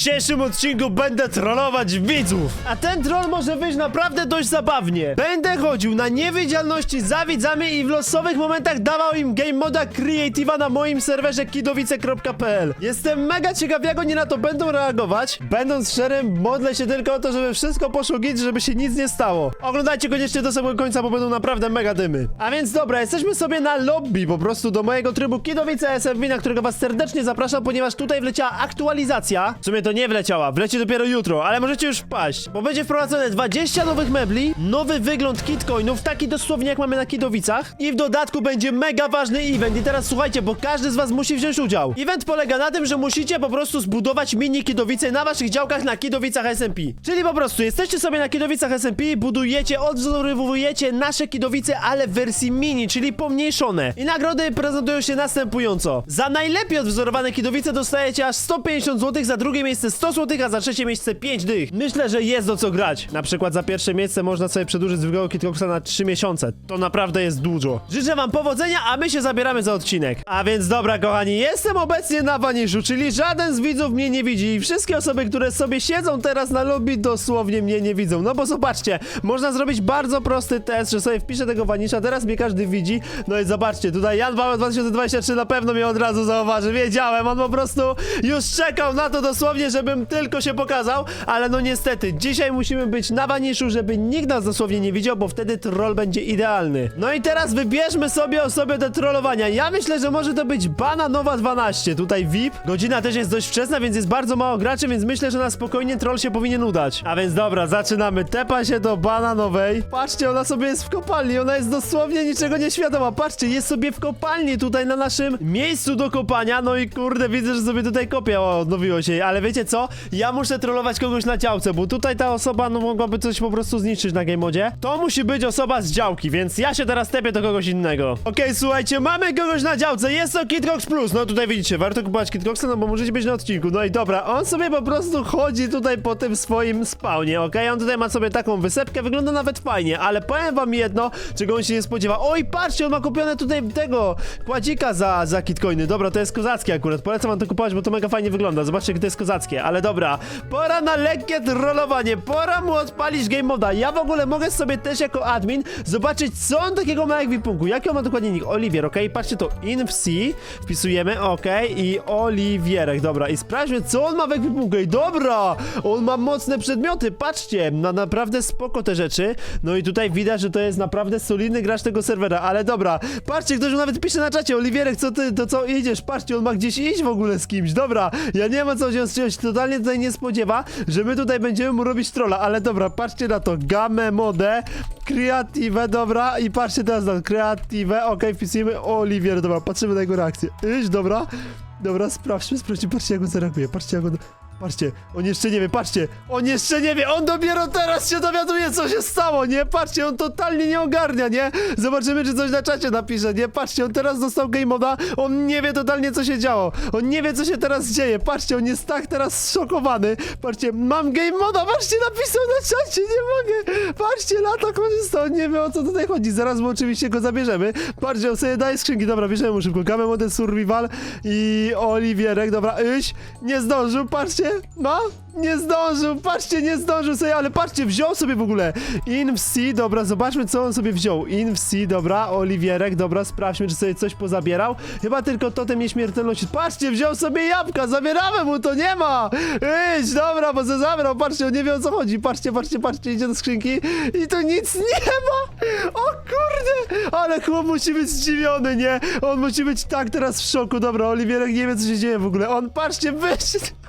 dzisiejszym odcinku będę trollować widzów. A ten troll może wyjść naprawdę dość zabawnie. Będę chodził na niewidzialności za widzami i w losowych momentach dawał im game moda creative'a na moim serwerze kidowice.pl. Jestem mega ciekaw, jak oni na to będą reagować. Będąc szczerym, modlę się tylko o to, żeby wszystko poszło git, żeby się nic nie stało. Oglądajcie koniecznie do samego końca, bo będą naprawdę mega dymy. A więc dobra, jesteśmy sobie na lobby po prostu do mojego trybu Kidowice SFB, na którego was serdecznie zapraszam, ponieważ tutaj wleciała aktualizacja. W sumie to nie wleciała, wleci dopiero jutro, ale możecie już wpaść, bo będzie wprowadzone 20 nowych mebli, nowy wygląd kitcoinów, taki dosłownie jak mamy na Kidowicach i w dodatku będzie mega ważny event i teraz słuchajcie, bo każdy z was musi wziąć udział. Event polega na tym, że musicie po prostu zbudować mini Kidowice na waszych działkach na Kidowicach SMP. Czyli po prostu jesteście sobie na Kidowicach SMP, budujecie, odwzorowujecie nasze Kidowice, ale w wersji mini, czyli pomniejszone. I nagrody prezentują się następująco. Za najlepiej odwzorowane Kidowice dostajecie aż 150 zł, za drugie miejsce 100 zł, a za trzecie miejsce 5 dych. Myślę, że jest o co grać. Na przykład za pierwsze miejsce można sobie przedłużyć zwykłego Kitcoxa na 3 miesiące. To naprawdę jest dużo. Życzę wam powodzenia, a my się zabieramy za odcinek. A więc dobra, kochani, jestem obecnie na Waniszu, czyli żaden z widzów mnie nie widzi i wszystkie osoby, które sobie siedzą teraz na lobby dosłownie mnie nie widzą. No bo zobaczcie, można zrobić bardzo prosty test, że sobie wpiszę tego Wanisza, teraz mnie każdy widzi. No i zobaczcie, tutaj Jan Paweł 2023 na pewno mnie od razu zauważy. Wiedziałem, on po prostu już czekał na to dosłownie, żebym tylko się pokazał, ale no niestety, dzisiaj musimy być na Waniszu, żeby nikt nas dosłownie nie widział, bo wtedy troll będzie idealny. No i teraz wybierzmy sobie osobę do trollowania. Ja myślę, że może to być Bana Nowa 12, tutaj VIP. Godzina też jest dość wczesna, więc jest bardzo mało graczy, więc myślę, że na spokojnie troll się powinien udać. A więc dobra, zaczynamy. Tepa się do Bana Nowej. Patrzcie, ona sobie jest w kopalni, ona jest dosłownie niczego nieświadoma. Patrzcie, jest sobie w kopalni tutaj na naszym miejscu do kopania. No i kurde, widzę, że sobie tutaj kopia odnowiło się. Ale wiecie co? Ja muszę trollować kogoś na działce, bo tutaj ta osoba no mogłaby coś po prostu zniszczyć na game modzie. To musi być osoba z działki, więc ja się teraz tepię do kogoś innego. Okej, słuchajcie, mamy kogoś na działce, jest to KitCox Plus. No tutaj widzicie, warto kupować KitCoxa, no bo możecie być na odcinku. No i dobra, on sobie po prostu chodzi tutaj po tym swoim spawnie, okej? On tutaj ma sobie taką wysepkę, wygląda nawet fajnie, ale powiem wam jedno, czego on się nie spodziewa. Oj, patrzcie, on ma kupione tutaj tego kładzika za, za kitcoiny. Dobra, to jest kozackie akurat, polecam wam to kupować, bo to mega fajnie wygląda. Zobaczcie, to jest kozackie, ale dobra. Pora na lekkie trollowanie, pora mu odpalić game moda. Ja w ogóle mogę sobie też jako admin zobaczyć, co on takiego ma jak wipunku. Jaki on ma dokładnie nick? Oliwier, okej? Patrzcie to, inf wpisujemy, okej? I Oliwierek, dobra. I sprawdźmy, co on ma w ekwipunku. Ej, dobra! On ma mocne przedmioty, patrzcie, na naprawdę spoko te rzeczy. No i tutaj widać, że to jest naprawdę solidny gracz tego serwera, ale dobra. Patrzcie, ktoś nawet pisze na czacie, Oliwierek, co ty, to co idziesz? Patrzcie, on ma gdzieś iść w ogóle z kimś, dobra. Ja nie ma co się z czymś totalnie tutaj nie spodziewa, że my tutaj będziemy mu robić trolla, ale dobra, patrzcie na to, gamę, modę, kreatywę, dobra, i patrzcie teraz na kreatywę, okej, wpisujemy Oliwier, dobra, patrzymy na jego reakcję. Iść, dobra. Dobra, sprawdźmy, sprawdźmy, patrzcie jak on zareaguje, patrzcie jak on... Patrzcie, on jeszcze nie wie, patrzcie, on jeszcze nie wie, on dopiero teraz się dowiaduje, co się stało, nie? Patrzcie, on totalnie nie ogarnia, nie? Zobaczymy, czy coś na czacie napisze, nie? Patrzcie, on teraz dostał game moda, on nie wie totalnie, co się działo, on nie wie, co się teraz dzieje, patrzcie, on jest tak teraz zszokowany, patrzcie, mam game moda, patrzcie, napisał na czacie, nie mogę, patrzcie, lata korzysta, on nie wie, o co tutaj chodzi, zaraz mu oczywiście go zabierzemy, patrzcie, on sobie daje skrzynki, dobra, bierzemy mu szybko, game modę survival i Oliwierek, dobra, iść, nie zdążył, patrzcie, ma? Nie zdążył, patrzcie, nie zdążył sobie, ale patrzcie, wziął sobie w ogóle Inf C, dobra, zobaczmy co on sobie wziął. Inf C, dobra, Oliwierek, dobra, sprawdźmy, czy sobie coś pozabierał. Chyba tylko totem nieśmiertelności. Patrzcie, wziął sobie jabłka, zabieramy mu, to nie ma! Idź, dobra, bo se zabrał, patrzcie, on nie wie o co chodzi. Patrzcie, patrzcie, patrzcie, idzie do skrzynki i to nic nie ma! O kurde! Ale chłop musi być zdziwiony, nie? On musi być tak teraz w szoku, dobra, Oliwierek nie wie co się dzieje w ogóle. On, patrzcie, wyszedł!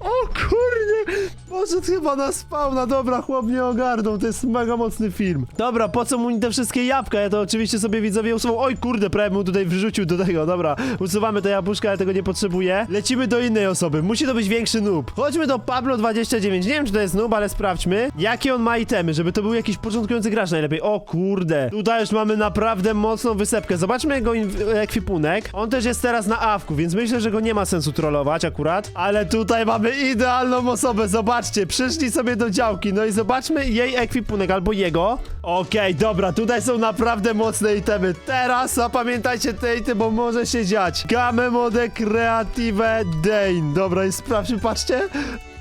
O kurde! Poszedł chyba na spawna, dobra, chłop nie ogarnął, to jest mega mocny film. Dobra, po co mu te wszystkie jabłka? Ja to oczywiście sobie widzowie usuwał. Oj kurde, prawie mu tutaj wrzucił do tego, dobra. Usuwamy te jabłuszka, ja tego nie potrzebuję. Lecimy do innej osoby, musi to być większy noob. Chodźmy do Pablo29, nie wiem czy to jest noob, ale sprawdźmy. Jakie on ma itemy, żeby to był jakiś początkujący gracz najlepiej. O kurde, tutaj już mamy naprawdę mocną wysepkę. Zobaczmy jego ekwipunek. On też jest teraz na awku, więc myślę, że go nie ma sensu trollować akurat. Ale tutaj tutaj mamy idealną osobę, zobaczcie, przyszli sobie do działki, no i zobaczmy jej ekwipunek, albo jego. Okej, dobra, tutaj są naprawdę mocne itemy. Teraz zapamiętajcie te itemy, bo może się dziać. Game Mode Creative Dane. Dobra, i sprawdźmy, patrzcie.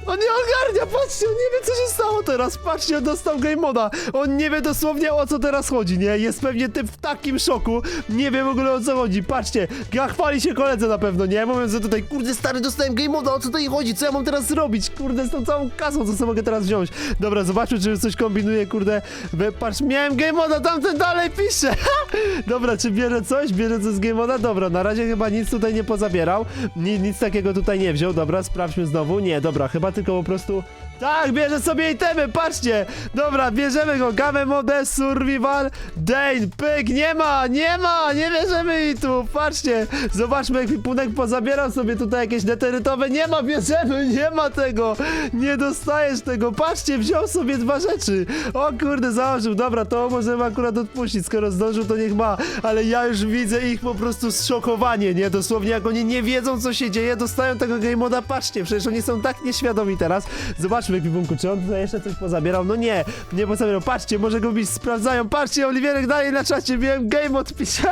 On nie ogarnia, patrzcie, on nie wie co się stało teraz, patrzcie, on dostał game moda, on nie wie dosłownie o co teraz chodzi, nie, jest pewnie typ w takim szoku, nie wie w ogóle o co chodzi, patrzcie, ja chwali się koledze na pewno, nie, mówiąc, że tutaj, kurde stary, dostałem game moda, o co tutaj chodzi, co ja mam teraz zrobić, kurde, z tą całą kasą, co sobie mogę teraz wziąć, dobra, zobaczmy, czy coś kombinuje, kurde, patrz, miałem game moda, tamten dalej pisze, dobra, czy bierze coś, bierze coś z game moda, dobra, na razie chyba nic tutaj nie pozabierał, Ni, nic takiego tutaj nie wziął, dobra, sprawdźmy znowu, nie, dobra, chyba tylko po prostu... Tak, bierze sobie itemy, patrzcie! Dobra, bierzemy go, Game Mode, Survival, Dane, pyk, nie ma, nie ma, nie bierzemy i tu, patrzcie! Zobaczmy, ekwipunek pozabierał sobie tutaj jakieś deterytowe, nie ma, bierzemy, nie ma tego! Nie dostajesz tego, patrzcie, wziął sobie dwa rzeczy! O kurde, założył, dobra, to możemy akurat odpuścić, skoro zdążył, to niech ma, ale ja już widzę ich po prostu zszokowanie, nie? Dosłownie, jak oni nie wiedzą, co się dzieje, dostają tego game moda, patrzcie, przecież oni są tak nieświadomi teraz. Zobaczmy, ekwipunku, czy on tutaj jeszcze coś pozabierał? No nie, nie pozabierał, patrzcie, może go bić, sprawdzają, patrzcie, Oliwierek dalej na czacie, wiem, game pisze,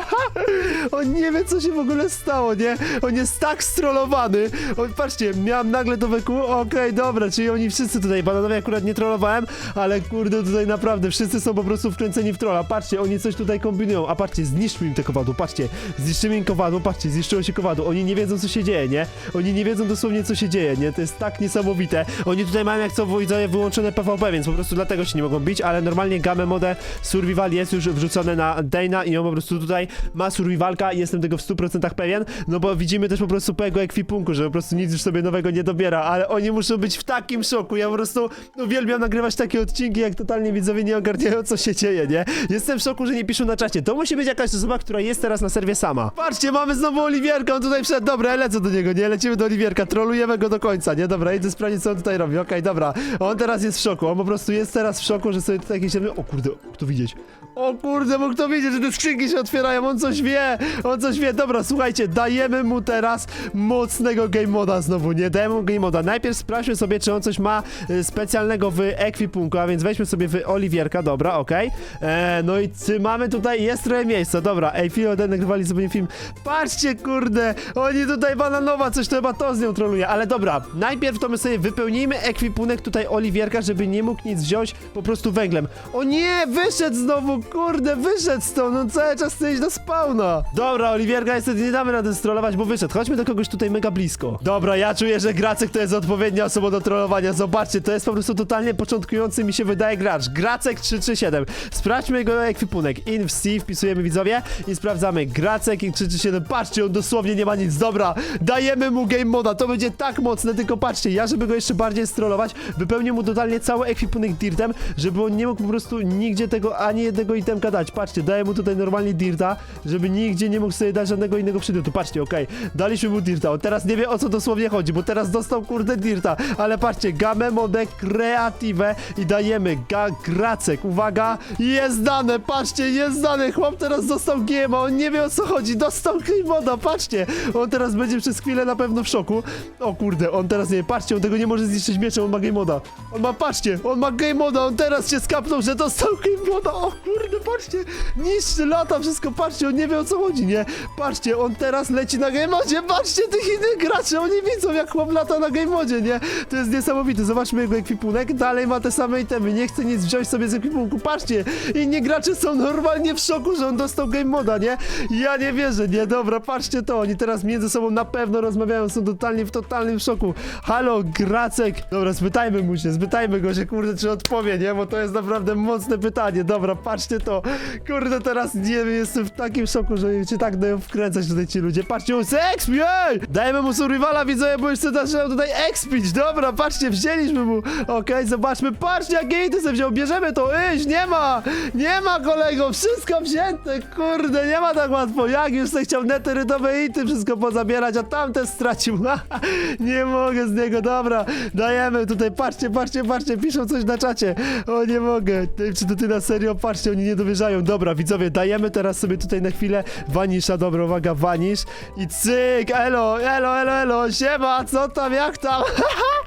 on nie wie, co się w ogóle stało, nie? On jest tak strollowany, patrzcie, miałem nagle to weku, okej, dobra, czyli oni wszyscy tutaj, bananowie akurat nie trollowałem, ale kurde, tutaj naprawdę, wszyscy są po prostu wkręceni w trolla, patrzcie, oni coś tutaj kombinują, a patrzcie, zniszczmy im te kowadło, patrzcie, zniszczymy im kowadło, patrzcie, zniszczyło się kowadło, oni nie wiedzą, co się dzieje, nie? Oni nie wiedzą dosłownie, co się dzieje, nie? To jest tak niesamowite, oni tutaj mają jak co widzowie wyłączone PvP, więc po prostu dlatego się nie mogą bić, ale normalnie game mode survival jest już wrzucone na Dana i on po prostu tutaj ma survivalka i jestem tego w 100% pewien, no bo widzimy też po prostu po jego ekwipunku, że po prostu nic już sobie nowego nie dobiera, ale oni muszą być w takim szoku, ja po prostu uwielbiam nagrywać takie odcinki, jak totalnie widzowie nie ogarniają, co się dzieje, nie? Jestem w szoku, że nie piszą na czacie, to musi być jakaś osoba, która jest teraz na serwie sama. Patrzcie, mamy znowu Oliwierka, on tutaj wszedł, dobra, lecę do niego, nie? Lecimy do Oliwierka, trolujemy go do końca, nie? Dobra, idę sprawdzić, co on tutaj robi, okej, dobra. On teraz jest w szoku, on po prostu jest teraz w szoku, że sobie tutaj jakieś... O kurde, to widzieć. O kurde, mógł to widzieć, że te skrzynki się otwierają, on coś wie, on coś wie. Dobra, słuchajcie, dajemy mu teraz mocnego game moda znowu, nie? Dajemy mu game moda. Najpierw sprawdźmy sobie, czy on coś ma y, specjalnego w ekwipunku, a więc weźmy sobie w Oliwierka, dobra, okej. E, No i mamy tutaj, jest trochę miejsca, dobra. Ej, film ode zupełnie film. Patrzcie, kurde, oni tutaj bananowa, coś to chyba to z nią troluje, ale dobra. Najpierw to my sobie wypełnijmy ekwipunek tutaj Oliwierka, żeby nie mógł nic wziąć po prostu węglem. O nie, wyszedł znowu, kurde, wyszedł stąd, on cały czas chce iść do spawna. Dobra, Oliwierka, niestety nie damy rady strollować, bo wyszedł. Chodźmy do kogoś tutaj mega blisko. Dobra, ja czuję, że Gracek to jest odpowiednia osoba do trollowania. Zobaczcie, to jest po prostu totalnie początkujący mi się wydaje gracz. Gracek 337. Sprawdźmy jego ekwipunek. In w C wpisujemy widzowie i sprawdzamy. Gracek 337. Patrzcie, on dosłownie nie ma nic. Dobra, dajemy mu game moda. To będzie tak mocne, tylko patrzcie, ja żeby go jeszcze bardziej strollować, wypełnię mu totalnie cały ekwipunek dirtem, żeby on nie mógł po prostu nigdzie tego ani jednego itemka dać. Patrzcie, daję mu tutaj normalnie dirta, żeby nigdzie nie mógł sobie dać żadnego innego przedmiotu. Patrzcie, okej, daliśmy mu dirta. On teraz nie wie o co dosłownie chodzi, bo teraz dostał kurde dirta, ale patrzcie, game mode creative i dajemy ga gracek. Uwaga, jest dane, patrzcie, jest dane. Chłop teraz dostał giema, on nie wie o co chodzi, dostał game moda, patrzcie. On teraz będzie przez chwilę na pewno w szoku. O kurde, on teraz nie, patrzcie, on tego nie może zniszczyć mieczem, on ma game moda. On ma, patrzcie, on ma game moda, on teraz się skapnął, że dostał game moda. O kurde, patrzcie, niszczy, lata, wszystko, patrzcie, on nie wie o co chodzi, nie? Patrzcie, on teraz leci na game modzie, patrzcie, tych innych graczy, oni widzą jak chłop lata na game modzie, nie? To jest niesamowite, zobaczmy jego ekwipunek, dalej ma te same itemy, nie chce nic wziąć sobie z ekwipunku, patrzcie, inni gracze są normalnie w szoku, że on dostał game moda, nie? Ja nie wierzę, nie? Dobra, patrzcie to, oni teraz między sobą na pewno rozmawiają, są totalnie w totalnym szoku. Halo, Gracek! Dobra, spytajmy mu się, spytajmy go się, kurde, czy odpowie, nie? Bo to jest naprawdę mocne pytanie, dobra, patrzcie to. Kurde, teraz nie wiem, jestem w takim szoku, że cię tak dają wkręcać tutaj ci ludzie. Patrzcie, on chce expi, ej! Dajemy mu survivala, widzowie, bo jeszcze zaczynał tutaj expić. Dobra, patrzcie, wzięliśmy mu. Okej, zobaczmy, patrzcie, jak gejty sobie wziął, bierzemy to, iść, nie ma! Nie ma, kolego, wszystko wzięte, kurde, nie ma tak łatwo. Jak już sobie chciał neterytowe ity wszystko pozabierać, a tamte stracił. nie mogę z niego, dobra, dajemy tutaj, patrzcie, patrzcie, patrzcie, piszą coś na czacie. O, nie mogę. Czy to ty na serio? Patrzcie, oni nie dowierzają. Dobra, widzowie, dajemy teraz sobie tutaj na chwilę Vanisha, dobra, uwaga, Vanish i cyk, elo, elo, elo, elo, siema, co tam, jak tam?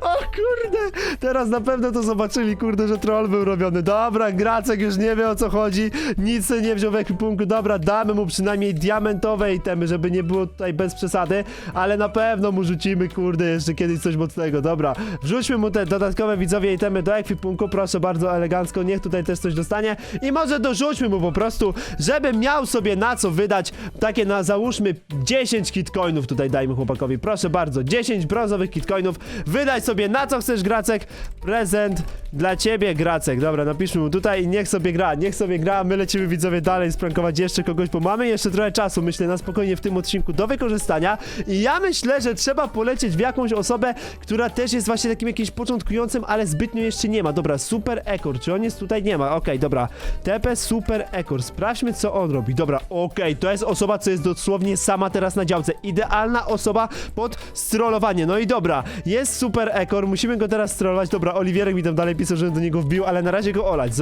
o kurde, teraz na pewno to zobaczyli, kurde, że troll był robiony. Dobra, Gracek już nie wie o co chodzi, nic nie wziął w ekwipunku, dobra, damy mu przynajmniej diamentowe itemy, żeby nie było tutaj bez przesady, ale na pewno mu rzucimy, kurde, jeszcze kiedyś coś mocnego, dobra. Wrzućmy mu te dodatkowe widzowie itemy do ekwipunku, proszę bardzo, elegancko, niech tutaj też coś dostanie i może dorzućmy mu po prostu, żeby miał sobie na co wydać, takie na załóżmy 10 kitcoinów tutaj dajmy chłopakowi, proszę bardzo, 10 brązowych kitcoinów, wydaj sobie na co chcesz Gracek, prezent dla ciebie Gracek, dobra, napiszmy mu tutaj i niech sobie gra, niech sobie gra, my lecimy widzowie dalej sprankować jeszcze kogoś, bo mamy jeszcze trochę czasu, myślę, na spokojnie w tym odcinku do wykorzystania. I ja myślę, że trzeba polecieć w jakąś osobę, która też jest właśnie takim jakimś początkującym, ale zbytnio jeszcze nie ma, dobra, Super Ekor, czy on jest tutaj? Nie ma, okej, dobra, TP Super Ekor, sprawdźmy co on robi, dobra, okej, to jest osoba, co jest dosłownie sama teraz na działce, idealna osoba pod strollowanie, no i dobra, jest Super Ekor, musimy go teraz strollować, dobra, Oliwierek mi tam dalej pisał, żebym do niego wbił, ale na razie go olać,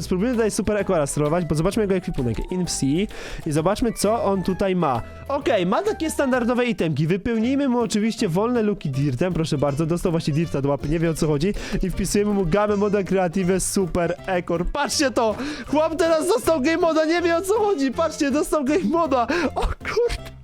spróbujmy tutaj Super Ekora strollować, bo zobaczmy jego ekwipunek, InFC i zobaczmy co on tutaj ma, okej, ma takie standardowe itemki, wypełnijmy mu oczywiście wolne luki dirtem, proszę bardzo, dostał właśnie dirta do łapy, nie wie o co chodzi. I wpisujemy mu gamę moda creative Super Ekor, patrzcie to, chłop teraz dostał game moda, nie wie o co chodzi, patrzcie, dostał game moda, o kurde.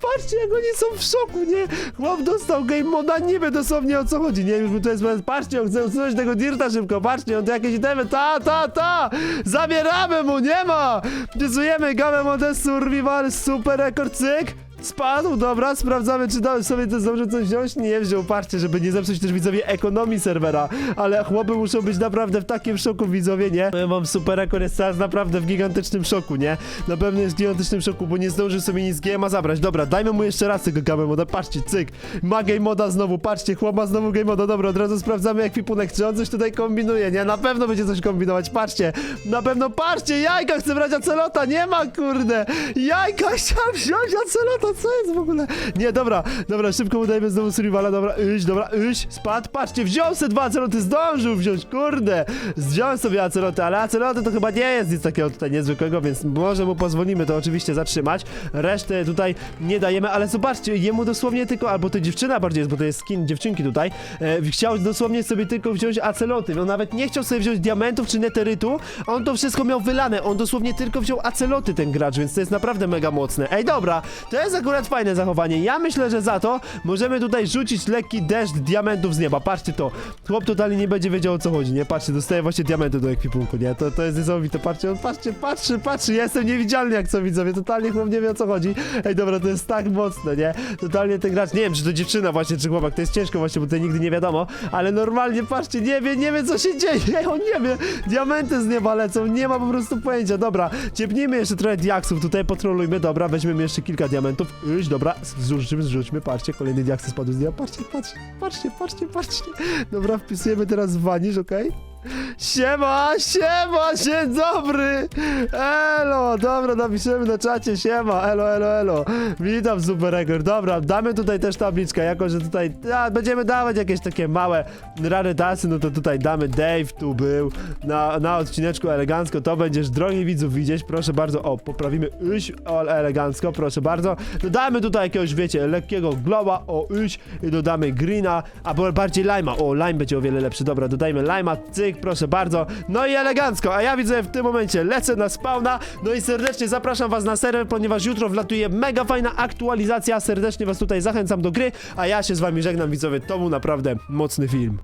Patrzcie, jak oni są w szoku, nie? Chłop dostał game moda, nie wie dosłownie o co chodzi, nie? Już mu to jest, patrzcie, on chce usunąć tego dirta szybko, patrzcie, on tu jakieś itemy, ta, ta, ta! Zabieramy mu, nie ma! Wpisujemy gamę modę survival, super rekord, cyk! Spadł, dobra, sprawdzamy, czy da, sobie to zdąży coś wziąć. Nie wziął, patrzcie, żeby nie zepsuć też widzowie ekonomii serwera. Ale chłopy muszą być naprawdę w takim szoku, widzowie, nie? Ja mam super rekord, jest teraz naprawdę w gigantycznym szoku, nie? Na pewno jest w gigantycznym szoku, bo nie zdąży sobie nic GMA zabrać. Dobra, dajmy mu jeszcze raz tego game moda, patrzcie, cyk. Ma game moda znowu, patrzcie, chłop znowu game moda. Dobra, od razu sprawdzamy ekwipunek, czy on coś tutaj kombinuje, nie? Na pewno będzie coś kombinować, patrzcie. Na pewno, patrzcie, jajka chce brać acelota, nie ma, kurde. Jajka chciałem wziąć acelota, co jest w ogóle? Nie, dobra, dobra, szybko mu dajmy znowu survivala, dobra, iść, dobra, iść, spadł, patrzcie, wziął sobie dwa aceloty, zdążył wziąć, kurde, wziąłem sobie aceloty, ale aceloty to chyba nie jest nic takiego tutaj niezwykłego, więc może mu pozwolimy to oczywiście zatrzymać, resztę tutaj nie dajemy, ale zobaczcie, jemu dosłownie tylko, albo to dziewczyna bardziej jest, bo to jest skin dziewczynki tutaj, e, chciał dosłownie sobie tylko wziąć aceloty, on nawet nie chciał sobie wziąć diamentów czy neterytu, on to wszystko miał wylane, on dosłownie tylko wziął aceloty ten gracz, więc to jest naprawdę mega mocne. Ej, dobra, to jest akurat fajne zachowanie. Ja myślę, że za to możemy tutaj rzucić lekki deszcz diamentów z nieba. Patrzcie to. Chłop totalnie nie będzie wiedział o co chodzi, nie? Patrzcie, dostaje właśnie diamenty do ekwipunku, nie? To, to jest niesamowite. Patrzcie, on patrzcie, patrzy, patrzy. Ja jestem niewidzialny jak co widzowie. Totalnie chłop nie wie o co chodzi. Ej, dobra, to jest tak mocne, nie? Totalnie ten gracz, nie wiem, czy to dziewczyna właśnie, czy chłopak. To jest ciężko właśnie, bo tutaj nigdy nie wiadomo. Ale normalnie, patrzcie, nie wie, nie wie co się dzieje. Ej, on nie wie. Diamenty z nieba lecą. Nie ma po prostu pojęcia. Dobra, ciepnijmy jeszcze trochę diaksów. Tutaj potrolujmy. Dobra, weźmiemy jeszcze kilka diamentów. Iść, dobra, zrzućmy, zrzućmy. Patrzcie, kolejny diaksy spadł z nieba. Patrzcie, patrzcie, patrzcie, patrzcie. Dobra, wpisujemy teraz wanisz, okej? Siema, siema, dzień dobry! Elo, dobra, napiszemy na czacie, siema, elo, elo, elo. Witam, super rekord. Dobra, damy tutaj też tabliczkę, jako że tutaj a, będziemy dawać jakieś takie małe rarytasy, no to tutaj damy Dave, tu był, na, na odcineczku elegancko, to będziesz drogi widzów widzieć, proszę bardzo, o, poprawimy iś, o, elegancko, proszę bardzo. Dodamy tutaj jakiegoś, wiecie, lekkiego globa, o, iś, i dodamy greena, albo bardziej lima, o, lime będzie o wiele lepszy, dobra, dodajmy lima, cyk, proszę bardzo, no i elegancko, a ja widzę w tym momencie lecę na spawna, no i serdecznie zapraszam was na serwer, ponieważ jutro wlatuje mega fajna aktualizacja, serdecznie was tutaj zachęcam do gry, a ja się z wami żegnam widzowie, to był naprawdę mocny film.